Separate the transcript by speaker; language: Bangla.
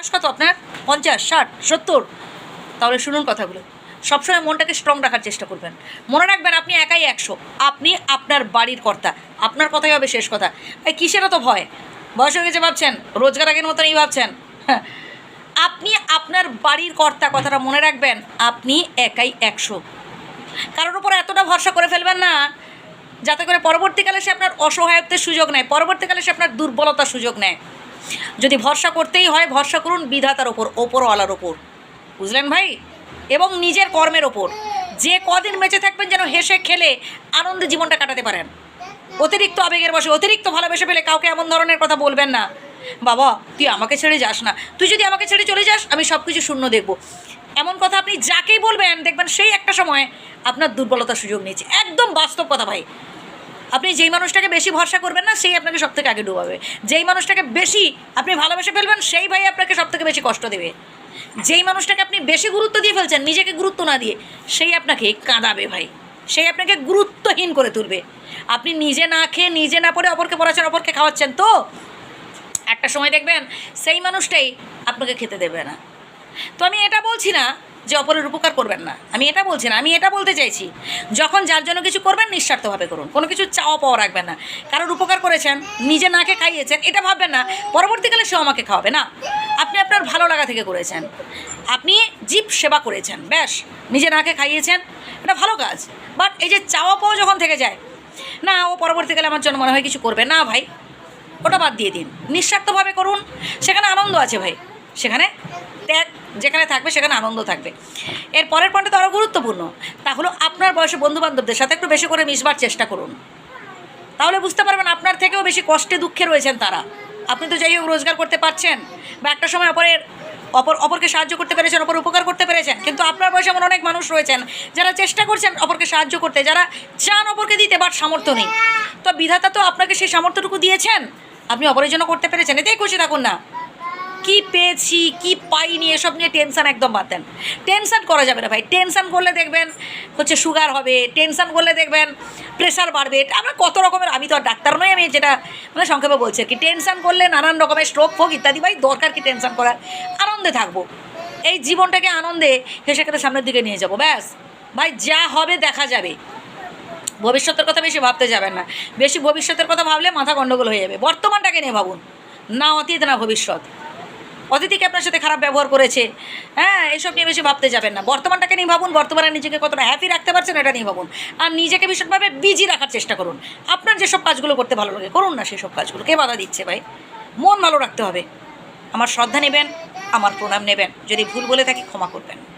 Speaker 1: বয়স কত আপনার পঞ্চাশ, ষাট, সত্তর। তাহলে শুনুন কথাগুলো। সবসময় মনটাকে স্ট্রং রাখার চেষ্টা করবেন। মনে রাখবেন আপনি একাই একশো। আপনি আপনার বাড়ির কর্তা। আপনার কথাই হবে শেষ কথা। এই কিসের তো ভয়? বয়স হয়ে গেছে ভাবছেন? রোজগার আগের মতনই ভাবছেন। আপনি আপনার বাড়ির কর্তা কথাটা মনে রাখবেন, আপনি একাই একশো। কারোর উপর এতটা ভরসা করে ফেলবেন না, যাতে করে পরবর্তীকালে সে আপনার অসহায়ত্বের সুযোগ নেয়, পরবর্তীকালে সে আপনার দুর্বলতার সুযোগ নেয়। যদি ভরসা করতেই হয়, ভরসা করুন বিধাতার ওপর, ওপরওয়ালার ওপর। বুঝলেন ভাই? এবং নিজের কর্মের ওপর। যে কদিন বেঁচে থাকবেন যেন হেসে খেলে আনন্দে জীবনটা কাটাতে পারেন। অতিরিক্ত আবেগের বসে অতিরিক্ত ভালোবেসে পেলে কাউকে এমন ধরনের কথা বলবেন না। বাবা, তুই আমাকে ছেড়ে যাস না। তুই যদি আমাকে ছেড়ে চলে যাস, আমি সব কিছু শূন্য দেখব। এমন কথা আপনি যাকেই বলবেন, দেখবেন সেই একটা সময় আপনার দুর্বলতার সুযোগ নিয়েছে। একদম বাস্তব কথা ভাই। আপনি যেই মানুষটাকে বেশি ভরসা করবেন না, সেই আপনাকে সব থেকে আগে ডুবাবে। যেই মানুষটাকে বেশি আপনি ভালোবেসে ফেলবেন, সেই ভাই আপনাকে সব থেকে বেশি কষ্ট দেবে। যেই মানুষটাকে আপনি বেশি গুরুত্ব দিয়ে ফেলছেন, নিজেকে গুরুত্ব না দিয়ে, সেই আপনাকে কাঁদাবে ভাই। সেই আপনাকে গুরুত্বহীন করে তুলবে। আপনি নিজে না খেয়ে, নিজে না পড়ে অপরকে পড়াচ্ছেন, অপরকে খাওয়াচ্ছেন তো? একটা সময় দেখবেন, সেই মানুষটাই আপনাকে খেতে দেবে না। তো আমি এটা বলছি না যে অপরের উপকার করবেন না। আমি এটা বলছি না, আমি এটা বলতে চাইছি। যখন যার জন্য কিছু করবেন, নিঃস্বার্থভাবে করুন। কোনো কিছু চাওয়া পাওয়া রাখবেন না। কারোর উপকার করেছেন, নিজে নাকে খাইয়েছেন, এটা ভাববেন না। পরবর্তীকালে সেও আমাকে খাওয়াবে। না, আপনি আপনার ভালো লাগা থেকে করেছেন। আপনি জীব সেবা করেছেন, ব্যাস। নিজে নাকে খাইয়েছেন, এটা ভালো কাজ। বাট এই যে চাওয়া পাওয়া যখন থেকে যায়, না, ও পরবর্তীকালে আমার জন্য মনে হয় কিছু করবে, না ভাই, ওটা বাদ দিয়ে দিন। নিঃস্বার্থভাবে করুন, সেখানে আনন্দ আছে ভাই। সেখানে যেখানে থাকবে সেখানে আনন্দ থাকবে। এর পরের পয়েন্টটা তো আরও গুরুত্বপূর্ণ। তা হলো আপনার বয়সে বন্ধুবান্ধবদের সাথে একটু বেশি করে মিশবার চেষ্টা করুন। তাহলে বুঝতে পারবেন আপনার থেকেও বেশি কষ্টে দুঃখে রয়েছেন তারা। আপনি তো যাই হোক রোজগার করতে পারছেন বা একটা সময় অপরের, অপর, অপরকে সাহায্য করতে পেরেছেন, অপর উপকার করতে পেরেছেন। কিন্তু আপনার বয়সে এমন অনেক মানুষ রয়েছেন, যারা চেষ্টা করছেন অপরকে সাহায্য করতে, যারা চান অপরকে দিতে বাট সামর্থ্য নেই। তো বিধাতা তো আপনাকে সেই সামর্থ্যটুকু দিয়েছেন? আপনি অপরের জন্য করতে পেরেছেন, এতেই খুশি থাকুন না। কি পেয়েছি, কি পাইনি, এসব নিয়ে টেনশান একদম বাদ দেন। টেনশন করা যাবে না ভাই টেনশন করলে দেখবেন হচ্ছে সুগার হবে টেনশান করলে দেখবেন প্রেশার বাড়বে। আমরা কত রকমের, আমি তো আর ডাক্তার নই, আমি যেটা মানে সংক্ষেপে বলছি কি। টেনশান করলে নানান রকমের স্ট্রোক ফোক ইত্যাদি ভাই, দরকার কি টেনশান করার? আনন্দে থাকব। এই জীবনটাকে আনন্দে হেসে খেতে সামনের দিকে নিয়ে যাব, ব্যাস। ভাই, যা হবে দেখা যাবে। ভবিষ্যতের কথা বেশি ভাবতে যাবেন না। বেশি ভবিষ্যতের কথা ভাবলে মাথা গণ্ডগোল হয়ে যাবে। বর্তমানটাকে নিয়ে ভাবুন। না অতীত, না ভবিষ্যৎ। অতিথিকে আপনার সাথে খারাপ ব্যবহার করেছে। হ্যাঁ এসব নিয়ে বেশি ভাবতে যাবেন না। বর্তমানটাকে নিয়ে ভাবুন বর্তমানে নিজেকে কতটা হ্যাপি রাখতে পারছেন এটা নিয়ে ভাবুন। আর নিজেকে ভীষণভাবে বিজি রাখার চেষ্টা করুন। আপনার যেসব কাজগুলো করতে ভালো লাগে, করুন না সেসব কাজগুলো। কে বাধা দিচ্ছে ভাই? মন ভালো রাখতে হবে। আমার শ্রদ্ধা নেবেন, আমার প্রণাম নেবেন। যদি ভুল বলে থাকি ক্ষমা করবেন।